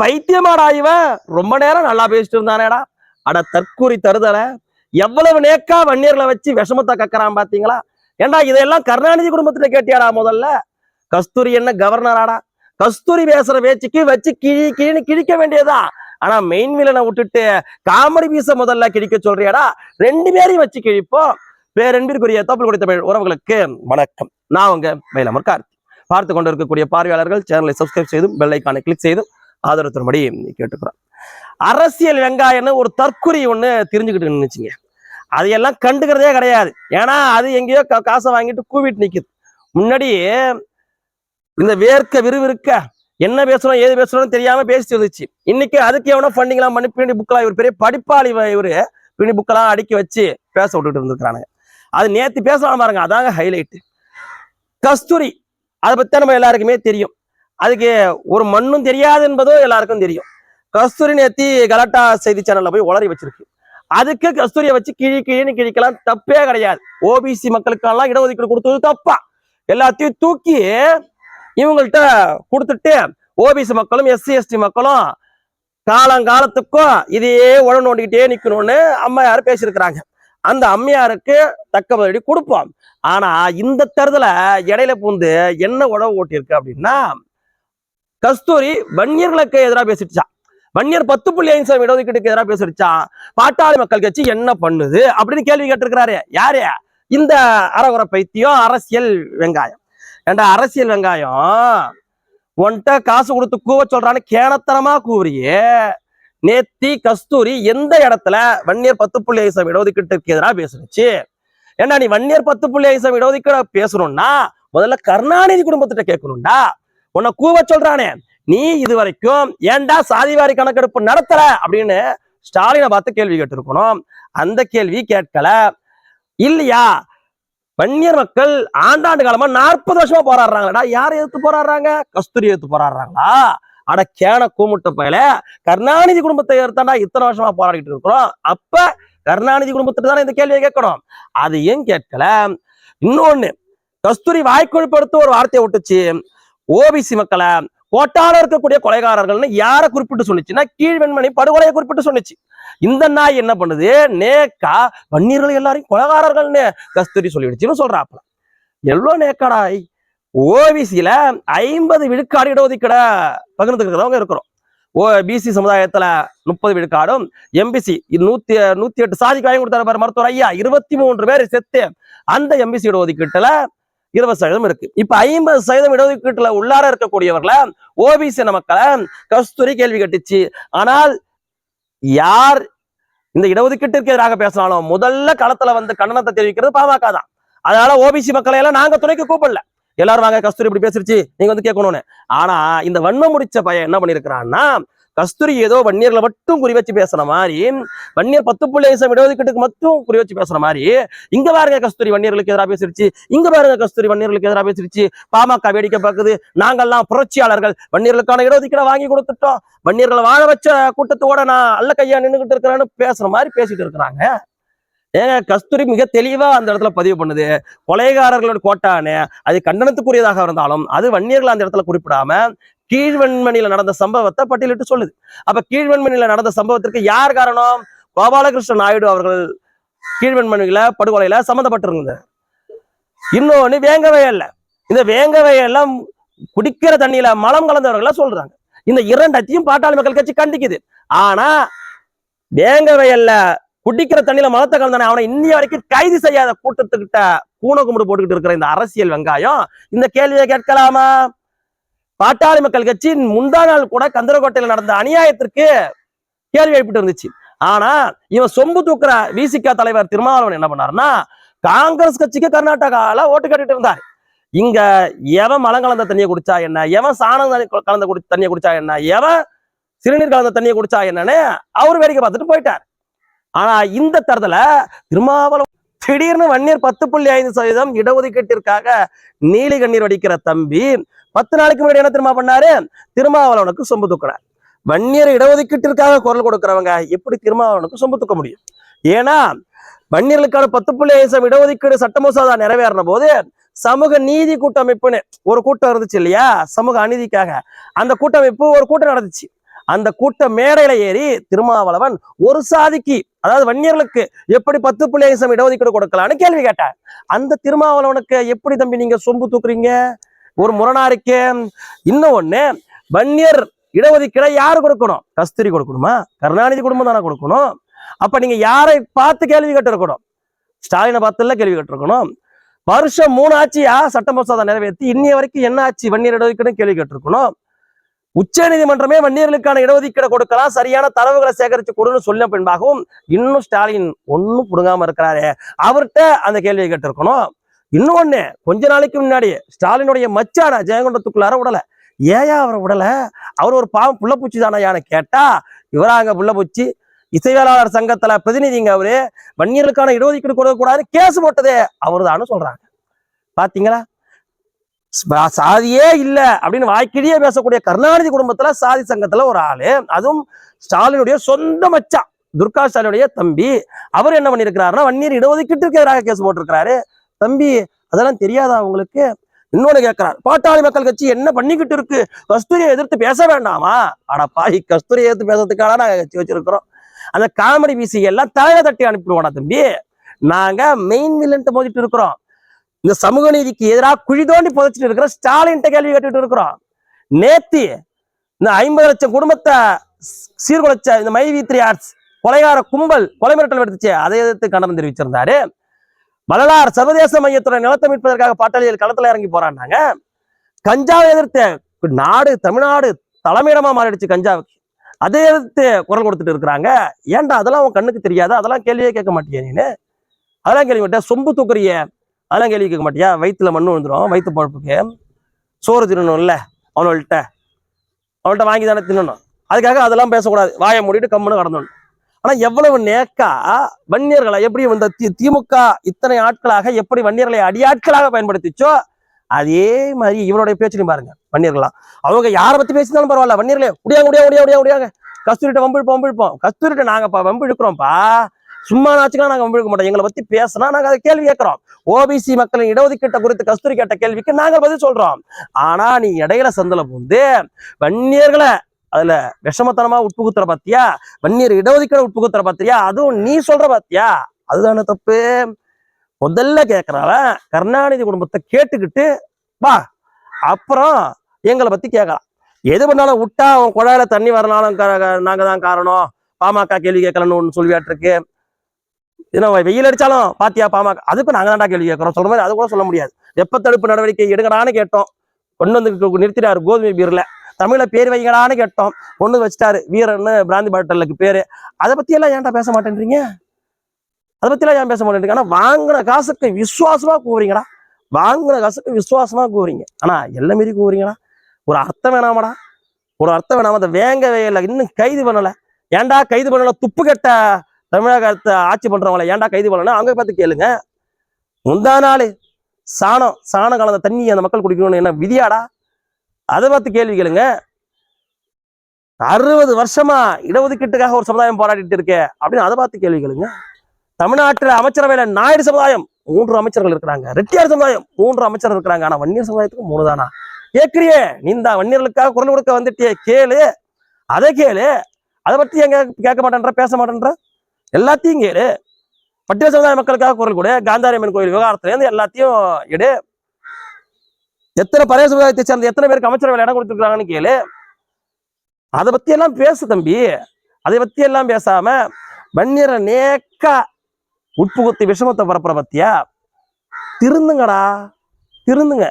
பைத்தியமாடா இவன் ரொம்ப நேரம் நல்லா பேசிட்டு இருந்தானேடா. அட தற்கூறி தருதல. எவ்வளவு நேக்கா வன்னியர்களை வச்சு விஷமத்தை கக்கறான் பாத்தீங்களா? ஏண்டா இதெல்லாம் கருணாநிதி குடும்பத்துல கேட்டியாடா முதல்ல? கஸ்தூரி என்ன கவர்னராடா? கஸ்தூரி பேசுற பேச்சுக்கு வச்சு கிழி கிழின்னு கிழிக்க வேண்டியதா? ஆனா மெயின் வில்லனை விட்டுட்டு காமெடி பீச முதல்ல கிழிக்க சொல்றியாடா? ரெண்டு பேரையும் வச்சு கிழிப்போம். பேரன்பிற்குரிய தோப்பல் குடி தமிழ் உறவுகளுக்கு வணக்கம். நான் உங்க மயிலமர் கார்த்தி. பார்த்து கொண்டு இருக்கக்கூடிய பார்வையாளர்கள் சேனலை சப்ஸ்கிரைப் செய்தும் பெல் கிளிக் செய்தும் ஆதரவு தரும்படி கேட்டுக்கிறோம். அரசியல் வெங்காயம்னு ஒரு தற்குறி ஒன்று தெரிஞ்சுக்கிட்டு நின்னுச்சுங்க அதையெல்லாம் கண்டுக்கிறதே கிடையாது. ஏன்னா அது எங்கேயோ கா- காசை வாங்கிட்டு கூவிட்டு நிற்குது முன்னாடி இந்த வேர்க்க விறுவிறுக்க என்ன பேசுறோம் ஏது பேசுறோம் தெரியாம பேசிட்டு இருந்துச்சு. இன்னைக்கு அதுக்கு எவனோ ஃபண்டிங்லாம் பண்ணி பின்னாடி புக்கெல்லாம் இவர் பெரிய படிப்பாளி இவர். இவரு பின்னி புக்கெல்லாம் அடுக்கி வச்சு பேச விட்டுட்டு இருந்திருக்கானுங்க அது நேற்று பேசலாம் பாருங்க. அதாங்க ஹைலைட்டு கஸ்தூரி அதை பற்றி நம்ம எல்லாருக்குமே தெரியும். அதுக்கு ஒரு மண்ணும் தெரியாது என்பதோ எல்லாருக்கும் தெரியும். கஸ்தூரி நேத்தி கலாட்டா செய்தி சேனல்ல போய் உளறி வச்சிருக்கு. அதுக்கு கஸ்தூரியை வச்சு கிழி கிழின்னு கிழிக்கலாம் தப்பே கிடையாது. ஓபிசி மக்களுக்கெல்லாம் இடஒதுக்கீடு கொடுத்தது தப்பா. எல்லாத்தையும் தூக்கி இவங்கள்ட்ட கொடுத்துட்டு ஓபிசி மக்களும் எஸ்சி எஸ்டி மக்களும் காலங்காலத்துக்கும் இதையே உழ நோண்டிக்கிட்டே நிக்கணும்னு அம்மையார் பேசியிருக்கிறாங்க. அந்த அம்மையாருக்கு தக்க பதிலடி கொடுப்போம். ஆனா இந்த தருதுல இடையில பூந்து என்ன உழவு ஓட்டியிருக்கு அப்படின்னா கஸ்தூரி வன்னியர்களுக்கு எதிராக பேசிடுச்சா? வன்னியர் பத்து புள்ளி ஐந்து சதவீதம் இடஒதுக்கீட்டுக்கு எதிராக பேசிடுச்சா? பாட்டாளி மக்கள் கட்சி என்ன பண்ணுது? அப்படின்னு கேள்வி கேட்டிருக்கிறாரு. யாரு? இந்த அரகுற பைத்தியம் அரசியல் வெங்காயம். ஏண்டா அரசியல் வெங்காயம்? உன்கிட்ட காசு கொடுத்து கூவ சொல்றான்னு கேனத்தனமா கூறியே நேத்தி கஸ்தூரி எந்த இடத்துல வன்னியர் பத்து புள்ளி ஐந்து சதவீத இடஒதுக்கீட்டுக்கு எதிராக பேசுனுச்சு ஏன்னா நீ வன்னியர் பத்து புள்ளி ஐந்து இடஒதுக்கீடு பேசணும்னா முதல்ல கருணாநிதி குடும்பத்திட்ட கேட்கணும்டா. உன்னை கூவ சொல்றானே. நீ இது வரைக்கும் ஏன்டா சாதிவாரி கணக்கெடுப்பு நடத்தல? அப்படின்னு ஸ்டாலினை பார்த்து கேள்வி கேட்டிருக்கணும். அந்த கேள்வி கேட்கல. இல்லையா? வன்னியர் மக்கள் ஆண்டாண்டு காலமா நாற்பது வருஷமா போராடுறாங்களடா. யார் எதிர்த்து போராடுறாங்க? கஸ்தூரி எதிர்த்து போராடுறாங்களா? அட கேன கூமுட்ட பயல. கருணாநிதி குடும்பத்தை எதிர்த்தாண்டா இத்தனை வருஷமா போராடிட்டு இருக்கிறோம். அப்ப கருணாநிதி குடும்பத்துக்கு தானே இந்த கேள்வியை கேட்கணும். அது ஏன் கேட்கல. இன்னொன்னு கஸ்தூரி வாய்க்கொழுப்படுத்து ஒரு வார்த்தையை விட்டுச்சு. ஓபிசி மக்களை கோட்டால இருக்கக்கூடிய கொலைகாரர்கள்னு யாரை குறிப்பிட்டு சொன்னுச்சுன்னா கீழ்வெண்மணி படுகொலையை குறிப்பிட்டு சொன்னுச்சு. இந்த நாய் என்ன பண்ணுது? நேக்கா வன்னியர்கள் எல்லாரையும் கொலைகாரர்கள்னு கஸ்தூரி சொல்லிடுச்சுன்னு சொல்றாப்புல. எவ்வளோ நேக்கடாய் ஓபிசியில ஐம்பது விழுக்காடு இடஒதுக்கீட பகிர்ந்துக்கிறவங்க இருக்கிறோம். ஓ பிசி சமுதாயத்துல முப்பது விழுக்காடும் எம்பிசி நூத்தி நூத்தி எட்டு சாதிக்கு வாங்கி கொடுத்தாரு பாரு மருத்துவர் ஐயா இருபத்தி மூன்று பேர் செத்து அந்த எம்பிசி இடஒதுக்கீட்டுல இருபது சதவீதம் இருக்கு. இப்ப ஐம்பது சதவீதம் இடஒதுக்கீட்டுல உள்ளார இருக்கக்கூடியவர்களை ஓபிசி மக்களை கஸ்தூரி கேள்வி கட்டுச்சு. ஆனால் யார் இந்த இடஒதுக்கீட்டிற்கு எதிராக பேசினாலும் முதல்ல களத்துல வந்து கண்டனத்தை தெரிவிக்கிறது பாமக தான். அதனால ஓபிசி மக்களை எல்லாம் நாங்க துணைக்கு கூப்பிடல. எல்லாரும் வாங்க கஸ்தூரி இப்படி பேசிருச்சு நீங்க வந்து கேட்கணும்னு. ஆனா இந்த வன்மம் முடிச்ச பையன் என்ன பண்ணிருக்கிறான்னா கஸ்தூரி ஏதோ வன்னியர்களை மட்டும் குறி வச்சு பேசுற மாதிரி வன்னியர் பத்து புள்ளி ஐசம் இடஒதுக்கீட்டுக்கு மட்டும் குறி வச்சு பேசுற மாதிரி இங்க பாருங்க கஸ்தூரி வன்னியர்களுக்கு எதிராக பேசிருச்சு இங்க பாருங்க கஸ்தூரி வன்னியர்களுக்கு எதிராக பேசிருச்சு பாமக வேடிக்கை பார்க்குது நாங்கெல்லாம் புரட்சியாளர்கள் வன்னியர்களுக்கான இடஒதுக்கீடை வாங்கி கொடுத்துட்டோம் வன்னியர்களை வாழ வச்ச கூட்டத்தோட நான் அல்ல கையா நின்றுகிட்டு இருக்கிறேன்னு பேசுற மாதிரி பேசிட்டு இருக்கிறாங்க. ஏங்க கஸ்தூரி மிக தெளிவா அந்த இடத்துல பதிவு பண்ணுது. கொலைகாரர்களோட கோட்டானே அது கண்டனத்துக்குரியதாக இருந்தாலும் அது வன்னியர்கள் அந்த இடத்துல குறிப்பிடாம கீழ்வெண்மணியில நடந்த சம்பவத்தை பட்டியலிட்டு சொல்லுது. அப்ப கீழ்வெண்மணியில நடந்த சம்பவத்திற்கு யார் காரணம்? கோபாலகிருஷ்ண நாயுடு அவர்கள் கீழ்வெண்மணியில படுகொலையில சம்மந்தப்பட்டிருந்தது இன்னொன்னு வேங்கவயல்ல. இந்த வேங்கவயெல்லாம் குடிக்கிற தண்ணியில மலம் கலந்தவர்கள சொல்றாங்க. இந்த இரண்டத்தையும் பாட்டாளி மக்கள் கட்சி கண்டிக்குது. ஆனா வேங்கவயல்ல குடிக்கிற தண்ணியில மலத்தை கலந்தானே அவனை இன்னிய வரைக்கும் கைது செய்யாத கூட்டத்துக்கிட்ட கூண கும்பிடு போட்டுக்கிட்டு இருக்கிற இந்த அரசியல் வெங்காயம் இந்த கேள்வியை கேட்கலாமா? பாட்டாளி மக்கள் கட்சியின் முந்தா நாள் கூட கந்தரகோட்டையில் நடந்த அநியாயத்திற்கு கேள்வி எழுப்பிட்டு இருந்துச்சு. ஆனா இவன் சொம்பு தூக்குற விசிகா தலைவர் திருமாவளவன் என்ன பண்ணாருன்னா காங்கிரஸ் கட்சிக்கு கர்நாடகால ஓட்டு கேட்டுட்டு இருந்தார். இங்க எவன் மலம் கலந்த தண்ணியை குடிச்சா என்ன? எவன் சாணம் கலந்த குடி தண்ணியை குடிச்சா என்ன? எவன் சிறுநீர் கலந்த தண்ணியை குடிச்சா என்னன்னு அவர் வேடிக்கை பார்த்துட்டு போயிட்டார். ஆனா இந்த தரத்துல திருமாவளவன் திடீர்னு வன்னியர் பத்து புள்ளி ஐந்து சதவீதம் இடஒதுக்கீட்டிற்காக நீலி கண்ணீர் வடிக்கிற தம்பி பத்து நாளைக்கு முன்னாடி என்ன திரும்ப பண்ணாரு? திருமாவளவனுக்கு சொம்பு தூக்குறார் வன்னியர் இடஒதுக்கீட்டிற்காக குரல் கொடுக்கிறவங்க எப்படி திருமாவளவனுக்கு சொம்பு தூக்க முடியும்? ஏன்னா வன்னியர்களுக்கான பத்து புள்ளி ஐந்து சதவீதம் இடஒதுக்கீடு சட்ட மசோதா நிறைவேறின போது சமூக நீதி கூட்டமைப்புன்னு ஒரு கூட்டம் இருந்துச்சு இல்லையா? சமூக அநீதிக்காக. அந்த கூட்டமைப்பு ஒரு கூட்டம் நடந்துச்சு. அந்த கூட்ட மேடையில ஏறி திருமாவளவன் ஒரு சாதிக்கு அதாவது வன்னியர்களுக்கு எப்படி பத்து புள்ளி ஐந்து சதவீதம் இடஒதுக்கீடு கொடுக்கலான்னு கேள்வி கேட்டேன் அந்த திருமாவளவனுக்கு எப்படி தம்பி நீங்க சொம்பு தூக்குறீங்க? ஒரு முரணா இருக்கே இன்னும் ஒண்ணு வன்னியர் இடஒதுக்கீடை யாரு கொடுக்கணும்? கஸ்தூரி கொடுக்கணுமா? கருணாநிதி குடும்பம் தானே கொடுக்கணும். அப்ப நீங்க யாரை பார்த்து கேள்வி கேட்டிருக்கணும்? ஸ்டாலினை பார்த்துல கேள்வி கேட்டிருக்கணும். வருஷம் மூணு ஆட்சியா சட்ட மசோதா நிறைவேற்றி இன்னைய வரைக்கும் என்ன ஆச்சு? வன்னியர் இடஒதுக்கீடு கேள்வி கேட்டிருக்கணும். உச்ச நீதிமன்றமே வன்னியர்களுக்கான இடஒதுக்கீடு கொடுக்கலாம். சரியான தரவுகளை சேகரிச்சு கொடுன்னு சொல்ல பின்பாகவும் இன்னும் ஸ்டாலின் ஒன்னும் புடுங்காம இருக்கிறாரு. அவர்கிட்ட அந்த கேள்வியை கேட்டிருக்கணும். இன்னொன்னு கொஞ்ச நாளைக்கு முன்னாடி ஸ்டாலினுடைய மச்சான ஜெயங்கொண்டத்துக்குள்ளார விடல ஏயா அவரை விடல அவர் ஒரு பாவம் புள்ளப்பூச்சி தானையான்னு கேட்டா இவராங்க புள்ளப்பூச்சி இசைவேளாளர் சங்கத்துல பிரதிநிதிங்க அவரு வன்னியர்களுக்கான இடஒதுக்கீடு கொடுக்க கூடாதுன்னு கேஸ் போட்டதே அவரு அவர்தான்னு சொல்றாங்க. பாத்தீங்களா? சாதியே இல்லை அப்படின்னு வாய்க்கிலேயே பேசக்கூடிய கருணாநிதி குடும்பத்துல சாதி சங்கத்துல ஒரு ஆளு. அதுவும் ஸ்டாலினுடைய சொந்த மச்சா துர்கா ஸ்டாலினுடைய தம்பி. அவர் என்ன பண்ணிருக்கிறாருன்னா வன்னியர் இடஒதுக்கீட்டுக்கு எதிராக கேஸ் போட்டிருக்கிறாரு. தம்பி அதெல்லாம் தெரியாதா உங்களுக்கு? இன்னொன்னு கேட்கிறார் பாட்டாளி மக்கள் கட்சி என்ன பண்ணிக்கிட்டு இருக்கு? கஸ்தூரியை எதிர்த்து பேச வேண்டாமா? அட கஸ்தூரியை எதிர்த்து பேசுறதுக்காக நாங்கள் கட்சி வச்சிருக்கிறோம். அந்த காமெடி பிசி எல்லாம் தலையை தட்டி அனுப்பிடுவோம் தம்பி. நாங்க மெயின் வில்லன்ட்டு மோதிட்டு இருக்கிறோம். இந்த சமூக நீதிக்கு எதிராக குழி தோண்டி புதைச்சிட்டு இருக்கிற ஸ்டாலின்ட்ட கேள்வி கேட்டுட்டு இருக்கிறோம். நேத்தி இந்த ஐம்பது லட்சம் குடும்பத்தை சீர்குலைச்ச இந்த மை வி த்ரீ ஆர்ட்ஸ் கொலைகார கும்பல் கொலை மிரட்டல் எடுத்துச்சு அதை எதிர்த்து கண்டனம் தெரிவிச்சிருந்தாரு. வள்ளலார் சர்வதேச மையத்துறை நிலத்தை மீட்பதற்காக பாட்டாளிகள் களத்துல இறங்கி போறாங்க கஞ்சாவை எதிர்த்து நாடு தமிழ்நாடு தலைமையிடமா மாறிடுச்சு கஞ்சாவுக்கு. அதை எதிர்த்து குரல் கொடுத்துட்டு இருக்கிறாங்க. ஏன்டா அதெல்லாம் உன் கண்ணுக்கு தெரியாது? அதெல்லாம் கேள்வியே கேட்க மாட்டியா நீனு? அதெல்லாம் கேள்வி சொம்பு தூக்குறிய. அதெல்லாம் கேள்வி கேட்க மாட்டியா? வயிற்றுல மண்ணு விழுந்துடும் வயிற்று பழப்புக்கு. சோறு தின்னணும்ல அவனோள்கிட்ட அவன்கிட்ட வாங்கி தானே தின்னணும். அதுக்காக அதெல்லாம் பேசக்கூடாது. வாயை மூடிட்டு கம்முன்னு கடந்தோம். ஆனா எவ்வளவு நேக்கா வன்னியர்களை எப்படி இந்த தி- திமுக இத்தனை ஆட்களாக எப்படி வன்னியர்களை அடியாட்களாக பயன்படுத்திச்சோ அதே மாதிரி இவனுடைய பேச்சுலையும் பாருங்க வன்னியர்களாம் அவங்க யாரை பத்தி பேசினாலும் பரவாயில்ல. வன்னியர்களே முடியாங்க முடியா முடியா உடையாங்க முடியாங்க கஸ்தூரிட்ட வம்பிழுப்போம் வம்பிழுப்போம். கஸ்தூரிட்ட நாங்கப்பா வம்பிழுக்கிறோம்ப்பா. சும்மா நாச்சுக்கலாம் நாங்க வம்பிழுக்க மாட்டோம். எங்களை பத்தி பேசினா நாங்க அதை கேள்வி கேட்கிறோம். ஓபிசி மக்களின் இடஒதுக்கீட்டை குறித்து கஸ்தூரி கேட்ட கேள்விக்கு நாங்க பதில் சொல்றோம். ஆனா நீ இடையில சந்தல பூந்து வன்னியர்களை அதுல விஷமத்தனமா உட்புகுத்துற பாத்தியா? வன்னியர் இடஒதுக்கீடு உட்புகுத்துற பாத்தியா? அதுவும் நீ சொல்ற பாத்தியா? அதுதானே தப்பு. முதல்ல கேட்கறவன் கருணாநிதி குடும்பத்தை கேட்டுக்கிட்டு வா. அப்புறம் எங்களை பத்தி கேட்கலாம் எது பண்ணாலும் விட்டா அவன் குழாயில தண்ணி வரனாலும் க- நாங்க தான் காரணம். பாமக கேள்வி கேட்கலன்னு ஒன்று சொல்லியாட்டிருக்கு. ஏன்னா வெயில் அடிச்சாலும் பாத்தியா பாமக அதுக்கு நாங்க தான்டா கேள்வி கேட்கறோம். சொல்ற மாதிரி அது கூட சொல்ல முடியாது. வெப்ப தடுப்பு நடவடிக்கை எடுங்கடான்னு கேட்டோம். கொண்டு வந்து நிறுத்தினாரு நிறுத்திட்டாரு கோதுமை பீர்ல. தமிழ பேர் வைங்கடான்னு கேட்டோம். கொண்டு வச்சுட்டாரு வச்சிட்டாரு வீரன்னு பிராந்தி பாட்டலுக்கு பேரு. அதை பத்தி எல்லாம் ஏன்டா பேச மாட்டேன்றீங்க? அதை பத்தி எல்லாம் ஏன் பேச மாட்டேன்றீங்க? ஆனா வாங்கின காசுக்கு விசுவாசமா கூவுறீங்கடா. வாங்கின காசுக்கு விசுவாசமா கூவுறீங்க. ஆனா எல்லாம் மீறி கூவுறீங்கடா. ஒரு அர்த்தம் வேணாமடா. ஒரு அர்த்தம் வேணாம அதை வேங்க வேலை இன்னும் கைது பண்ணல. ஏன்டா கைது பண்ணல? துப்பு கெட்ட தமிழகத்தை ஆட்சி பண்றவங்கள ஏன்டா கைது பண்ணல அங்கே பார்த்து கேளுங்க. முந்தா நாள் சாணம் சாணம் கலந்த தண்ணி அந்த மக்கள் குடிக்கணும்னு என்ன விதியாடா? அதை பார்த்து கேள்வி கேளுங்க. அறுபது வருஷமா இடஒதுக்கீட்டுக்காக ஒரு சமுதாயம் போராடிட்டு இருக்கே அப்படின்னு அதை பார்த்து கேள்வி கேளுங்க. தமிழ்நாட்டுல அமைச்சரவையில நாயுடு சமுதாயம் மூன்று அமைச்சர்கள் இருக்கிறாங்க. ரெட்டியார் சமுதாயம் மூன்று அமைச்சர் இருக்கிறாங்க. ஆனா வன்னியர் சமுதாயத்துக்கு மூணு தானா? கேட்கிறியே நீ இந்த வன்னியர்களுக்காக குரல் கொடுக்க வந்துட்டியே கேளு. அதை கேளு. அதை பத்தி எங்க கேட்க மாட்டேன்ற பேச மாட்டேன்ற? எல்லாத்தையும் கேடு. பட்டியல் சமுதாய மக்களுக்காக குரல் கொடு. காந்தாரியம்மன் கோயில் விவகாரத்துலேருந்து எல்லாத்தையும் எடு. எத்தனை பழைய சமுதாயத்தை சேர்ந்த எத்தனை பேருக்கு அமைச்சரவையில் இடம் கொடுத்துருக்காங்கன்னு கேளு. அதை பத்தி எல்லாம் பேசு தம்பி. அதை பத்தி எல்லாம் பேசாம வன்னியரை நேக்கா உட்புகுத்தி விஷமத்தை பரப்புற பத்தியா? திருந்துங்கடா. திருந்துங்க.